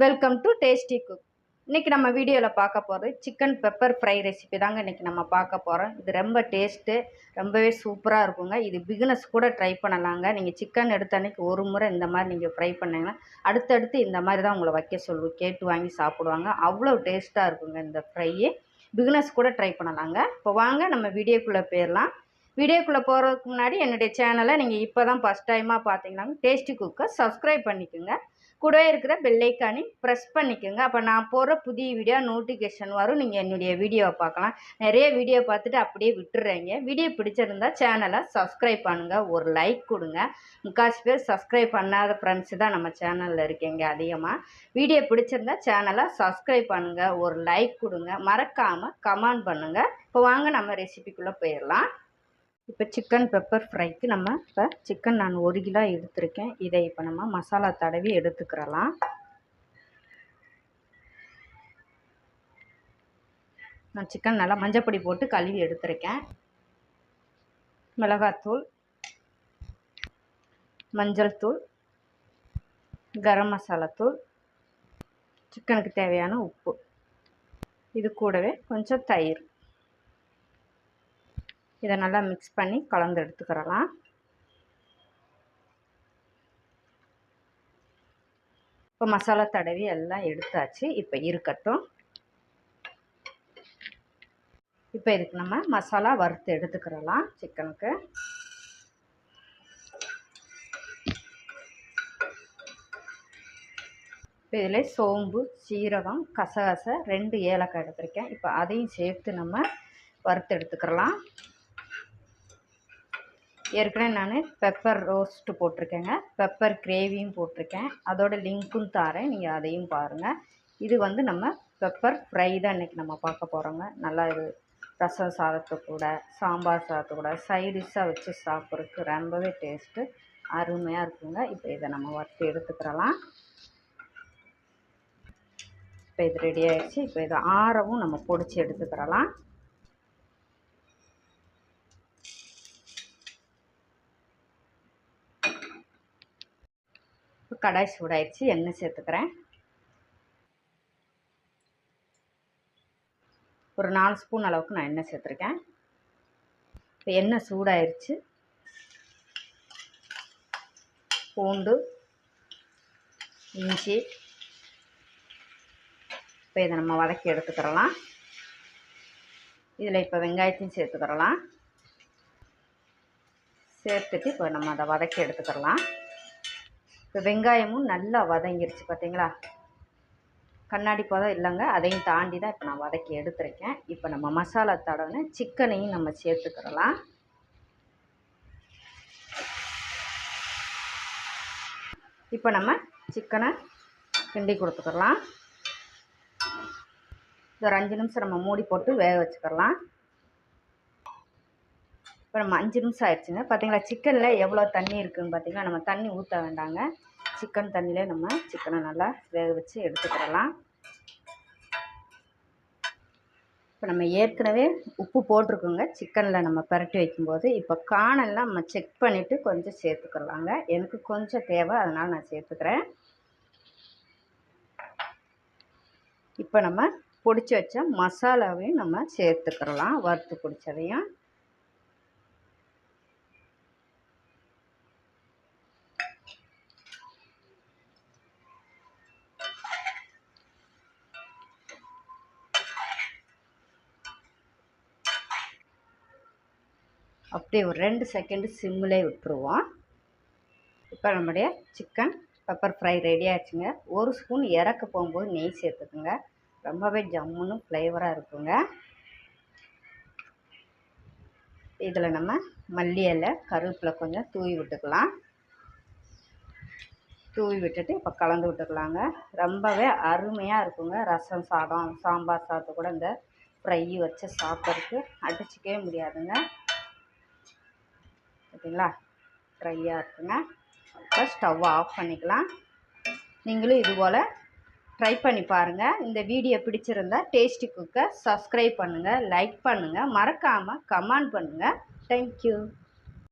Welcome to tasty cook இன்றைக்கி நம்ம வீடியோவில் பார்க்க போகிறது சிக்கன் பெப்பர் ஃப்ரை ரெசிபி தாங்க இன்றைக்கி நம்ம பார்க்க போகிறோம் இது ரொம்ப டேஸ்ட்டு ரொம்பவே சூப்பராக இருக்குங்க. இது பிகினஸ் கூட ட்ரை பண்ணலாங்க. நீங்கள் சிக்கன் எடுத்த அன்றைக்கி ஒரு முறை இந்த மாதிரி நீங்கள் ஃப்ரை பண்ணிங்கன்னா அடுத்தடுத்து இந்த மாதிரி தான் உங்களை வைக்க சொல்லுவோம். கேட்டு வாங்கி சாப்பிடுவாங்க. அவ்வளோ டேஸ்ட்டாக இருக்குங்க இந்த ஃப்ரையே பிகினஸ் கூட ட்ரை பண்ணலாங்க. இப்போ வாங்க நம்ம வீடியோக்குள்ளே போயிடலாம். வீடியோக்குள்ளே போகிறதுக்கு முன்னாடி என்னுடைய சேனலை நீங்கள் இப்போ தான் ஃபஸ்ட் டைமாக பார்த்தீங்கன்னா டேஸ்டி குக்கை சப்ஸ்கிரைப் பண்ணிக்கோங்க. கூட இருக்கிற பெல்லைக்கானி ப்ரெஸ் பண்ணிக்கோங்க. அப்போ நான் போடுற புதிய வீடியோ நோட்டிஃபிகேஷன் வரும். நீங்கள் என்னுடைய வீடியோவை பார்க்கலாம். நிறைய வீடியோ பார்த்துட்டு அப்படியே விட்டுறீங்க. வீடியோ பிடிச்சிருந்தா சேனலை சப்ஸ்கிரைப் பண்ணுங்கள் ஒரு லைக் கொடுங்க. முக்காசி பேர் சப்ஸ்கிரைப் பண்ணாத ஃப்ரெண்ட்ஸ் தான் நம்ம சேனலில் இருக்கீங்க அதிகமாக வீடியோ பிடிச்சிருந்தா சேனலை சப்ஸ்கிரைப் பண்ணுங்கள் ஒரு லைக் கொடுங்க. மறக்காமல் கமெண்ட் பண்ணுங்கள் இப்போ வாங்க நம்ம ரெசிபிக்குள்ளே போயிடலாம். இப்போ சிக்கன் பெப்பர் ஃப்ரைக்கு நம்ம இப்போ சிக்கன் நான் ஒரு கிலோ எடுத்திருக்கேன். இதை இப்போ நம்ம மசாலா தடவி எடுத்துக்கிறலாம். நான் சிக்கன் நல்லா மஞ்சப்பொடி போட்டு கழுவி எடுத்திருக்கேன். மிளகாத்தூள் மஞ்சள் தூள் கரம் மசாலாத்தூள் சிக்கனுக்கு தேவையான உப்பு. இது கூடவே கொஞ்சம் தயிர். இதை நல்லா மிக்ஸ் பண்ணி கலந்து எடுத்துக்கிறலாம். இப்போ மசாலா தடவி எல்லாம் எடுத்தாச்சு. இப்போ இருக்கட்டும். இப்போ இதுக்கு நம்ம மசாலா வறுத்து எடுத்துக்கிறலாம் சிக்கனுக்கு. இப்போ இதில் சோம்பு சீரகம் கசகசை ரெண்டு ஏலக்காய் எடுத்திருக்கேன். இப்போ அதையும் சேர்த்து நம்ம வறுத்து எடுத்துக்கிறலாம். ஏற்கனவே நான் பெப்பர் ரோஸ்ட்டு போட்டிருக்கேங்க. பெப்பர் கிரேவியும் போட்டிருக்கேன். அதோட லிங்க்கும் தாரேன் நீங்கள் அதையும் பாருங்கள் இது வந்து நம்ம பெப்பர் ஃப்ரை தான் இன்றைக்கி நம்ம பார்க்க போகிறோங்க நல்லா இது ரசம் சாதத்து கூட சாம்பார் சாதத்து கூட சைடிஷாக வச்சு சாப்பிட்றதுக்கு ரொம்பவே டேஸ்ட்டு அருமையாக இருக்குங்க. இப்போ இதை நம்ம வறுத்து எடுத்துக்கிறலாம். இப்போ இது ரெடி ஆகிடுச்சு இப்போ இதை ஆறவும் நம்ம பொடிச்சு எடுத்துக்கிறலாம். இப்போ கடாய் சூடாயிடுச்சு எண்ணெய் சேர்த்துக்கிறேன். ஒரு நாலு ஸ்பூன் அளவுக்கு நான் எண்ணெய் சேர்த்துருக்கேன். இப்போ எண்ணெய் சூடாயிருச்சு. பூண்டு இஞ்சி இப்போ இதை நம்ம வதக்கி எடுத்துக்கிறலாம். இதில் இப்போ வெங்காயத்தையும் சேர்த்துக்கிறலாம். சேர்த்துட்டு இப்போ நம்ம அதை வதக்கி எடுத்துக்கிறலாம். இப்போ வெங்காயமும் நல்லா வதங்கிருச்சு பார்த்தீங்களா கண்ணாடி பதம் இல்லைங்க. அதையும் தாண்டி தான் இப்போ நான் வதக்கி எடுத்துருக்கேன். இப்போ நம்ம மசாலா தடவை சிக்கனையும் நம்ம சேர்த்துக்கிறலாம் இப்போ நம்ம சிக்கனை கிண்டி கொடுத்துக்கலாம் ஒரு அஞ்சு நிமிஷம் நம்ம மூடி போட்டு வேக வச்சுக்கலாம் இப்போ நம்ம அஞ்சு நிமிஷம் ஆயிடுச்சுங்க. பார்த்தீங்களா சிக்கனில் எவ்வளோ தண்ணி இருக்குதுன்னு பார்த்தீங்கன்னா நம்ம தண்ணி ஊற்ற வேண்டாங்க. சிக்கன் தண்ணியிலே நம்ம சிக்கனை நல்லா வேக வச்சு எடுத்துக்கிடலாம். இப்போ நம்ம ஏற்கனவே உப்பு போட்டிருக்கோங்க. சிக்கனில் நம்ம பரட்டி வைக்கும்போது இப்போ காணெல்லாம் நம்ம செக் பண்ணிவிட்டு கொஞ்சம் சேர்த்துக்கிறலாங்க எனக்கு கொஞ்சம் தேவை அதனால் நான் சேர்த்துக்கிறேன். இப்போ நம்ம பிடிச்சி வச்ச மசாலாவையும் நம்ம சேர்த்துக்கிறலாம் வறுத்து பிடிச்சதையும். அப்படியே ஒரு ரெண்டு செகண்டு சிம்மிலே விட்டுருவோம். இப்போ நம்முடைய சிக்கன் பெப்பர் ஃப்ரை ரெடி ஆச்சுங்க ஒரு ஸ்பூன் இறக்க போகும்போது நெய் சேர்த்துக்குங்க. ரொம்பவே ஜம்முன்னு ஃப்ளேவராக இருக்குங்க. இதில் நம்ம மல்லி இலை கருவேப்பிலை கொஞ்சம் தூவி விட்டுக்கலாம். தூவி விட்டுட்டு இப்போ கலந்து விட்டுக்கலாங்க. ரொம்பவே அருமையாக இருக்குங்க. ரசம் சாதம் சாம்பார் சாதத்தை கூட இந்த ஃப்ரை வச்சு சாப்பிட்றதுக்கு அடிச்சிக்கவே முடியாதுங்க. ஓகேங்களா? ட்ரையாக இருக்குங்க. இப்போ ஸ்டவ் ஆஃப் பண்ணிக்கலாம். நீங்களும் இது போல் ட்ரை பண்ணி பாருங்கள் இந்த வீடியோ பிடிச்சிருந்தா டேஸ்டி குக்கை சப்ஸ்கிரைப் பண்ணுங்கள் லைக் பண்ணுங்கள் மறக்காமல் கமெண்ட் பண்ணுங்கள் தேங்க்யூ